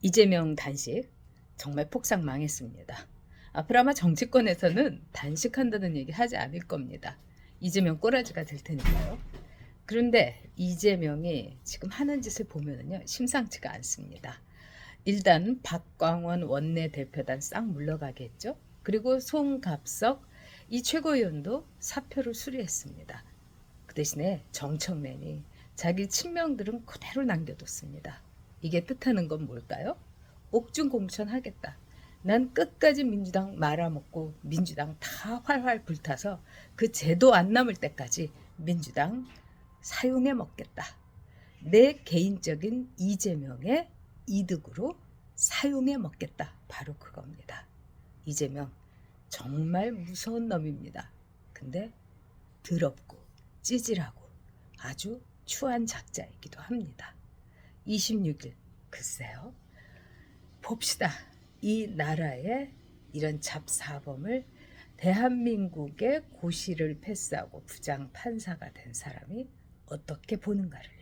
이재명 단식 정말 폭삭 망했습니다. 앞으로 아마 정치권에서는 단식한다는 얘기 하지 않을 겁니다. 이재명 꼬라지가 될 테니까요. 그런데 이재명이 지금 하는 짓을 보면은요 심상치가 않습니다. 일단 박광원 원내대표단 싹 물러가겠죠. 그리고 송갑석 이 최고위원도 사표를 수리했습니다. 그 대신에 정청래니 자기 친명들은 그대로 남겨뒀습니다. 이게 뜻하는 건 뭘까요? 옥중 공천하겠다. 난 끝까지 민주당 말아먹고 민주당 다 활활 불타서 그 제도 안 남을 때까지 민주당 사용해 먹겠다. 내 개인적인 이재명의 이득으로 사용해 먹겠다. 바로 그겁니다. 이재명 정말 무서운 놈입니다. 근데 더럽고 찌질하고 아주 추한 작자이기도 합니다. 26일 글쎄요. 봅시다. 이 나라의 이런 잡사범을 대한민국의 고시를 패스하고 부장 판사가 된 사람이 어떻게 보는가를.